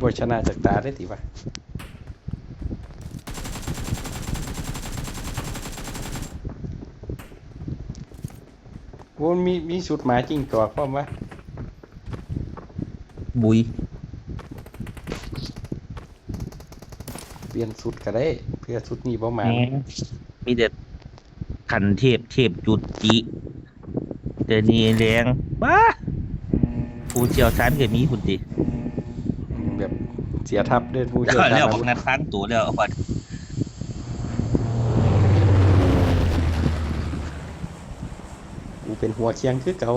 บชนะจากตาได้ติวะวนมีมีสุดหมาจริงตัวพร้อมวะบุย เปลี่ยนสุดก็ได้ เพื่อสุดนี้บ่มาแหมมีแต่ขันเทพเทพจุดจิแต่นี่แรงบ้าผู้เชี่ยวชาญก็มีพุ่นติแบบ เสียทับเดินผู้เชี่ยวชาญแล้วอาบอวุกธนัดค้างตัวแล้วเอาบัดกูเป็นหัวเคียงคือเก่า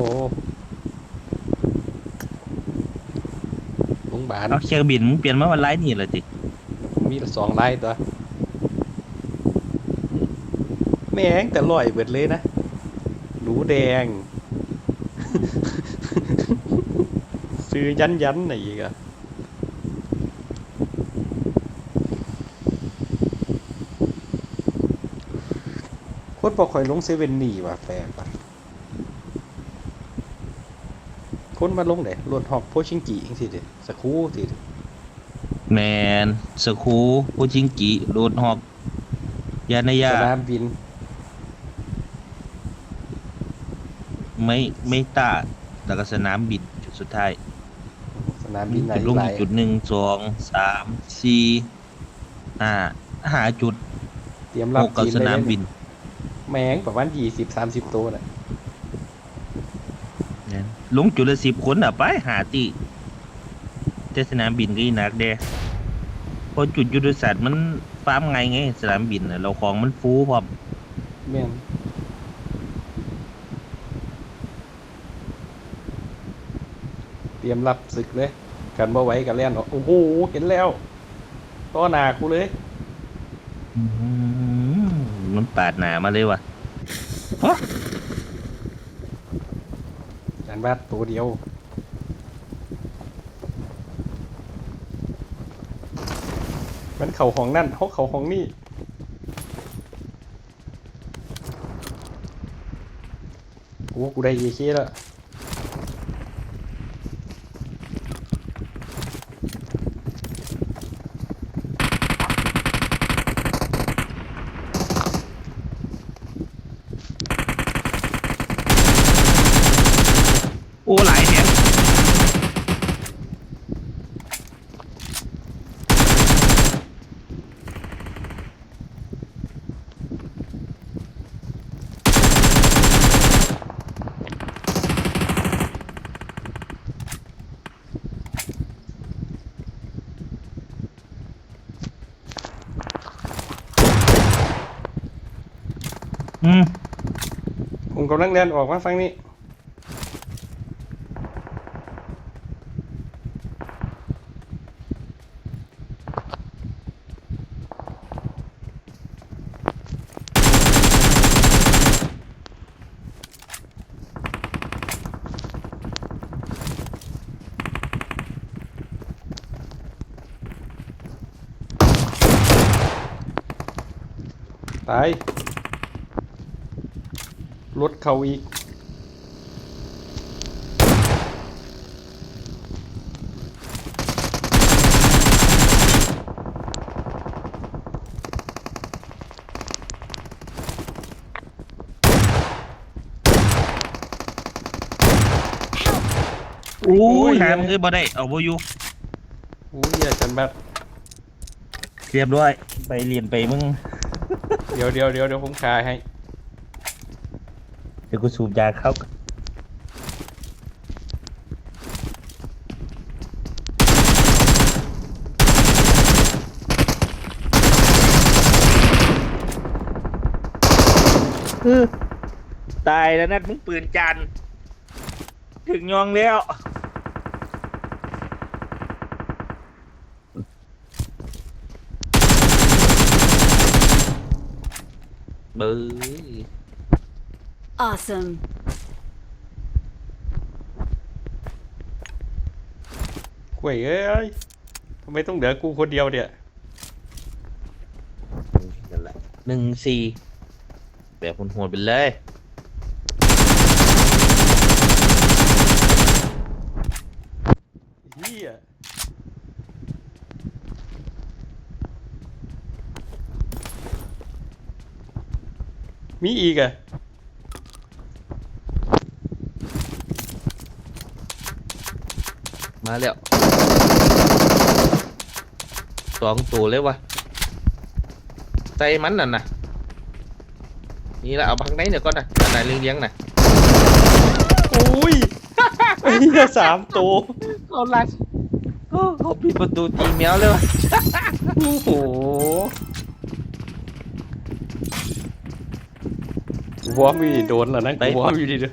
โรงพยาบาลเอาเครื่องบินมึงเปลี่ยนมาวันไลน์นี่เลยติมีสองลายตัวแม่งแต่ลอยเบิดเลยนะหนูแดง ซื้อยันยันไหนอีกอะ คตรบอกคอยลงเซเว่นนี่ว่ะแปลกว่ะคนมาลงไหนรถหอกโพชิงกีอิงสิเด็สกครูสิเด้แมนสคูโคชิงกิโดนฮอกยานายาสนามบิน ไม่ไม่ตาแล้วก็สนามบินจุดสุดท้ายสนามบินไหนจุดลงหลาอียกจุดหนึ่งสองสามสี่ห้าหาจุดเตรียมหรับกกับจีนสเลยนามเด้บิน แมงประมาณยี่สิบสามสิบตัวน่ะนั่นลงจุดละสิบคนอะไปหาตีแต่สนามบินก็อีนักเด้เพราะจุดยุทธศาสตร์มันฟาร์มไงไงสนามบินน่ะเราของมันฟูพร้อมแม่นเตรียมรับศึกเลยกันบ่ไหว้กันแล่นออกโอ้โหเห็นแล้วต้อหนากูเลย อื้อหือมัน ปาดหนามาเลยว่ะจานบัดตัวเดียวมันเข่าของนั่นเขาเข่าของนี่กูว่ากูได้เอเคแล้ว อ้หลายแฮะอืม ผมกำลังเดินออกมาฟังนี้ ตาย รถเขาอีกโอ้โอ้ยยน้ำคือบ่ได้เอาบ่อยู่โอ้ยอย่าจันบัดเรียบร้อย ไปเรียนไปมึง เดี๋ยวเดี๋ยวเดี๋ยวเดี๋ยวผมคายให้ เดี๋ยวกูสูบยาเข้าคือตายแล้วนัดมึงปืนจันทร์ถึงยองแล้ว เบ้ย Awesome. กล้วยเอ้ยทำไมต้องเหลือกูคนเดียวเนี่ยนั่นแหละหนึ่งสี่แบบโหดๆไปเลยเฮีย มีอีกอะมาแล้วสองตัวเลยวะใจมันน่ะนะนี่ละเอาพังไหนเนี่ยก่อนนะอันไหนเลี้ยงๆน่ะอุ้ยไอ้เหี้ยสามตัวเขาลักโอ้เขาปิดประตูตีแมวเลยวะโอ้โห วอร์มอยู่ดีโดนแล้วนะไปวอร์มอยู่ดีเด้อ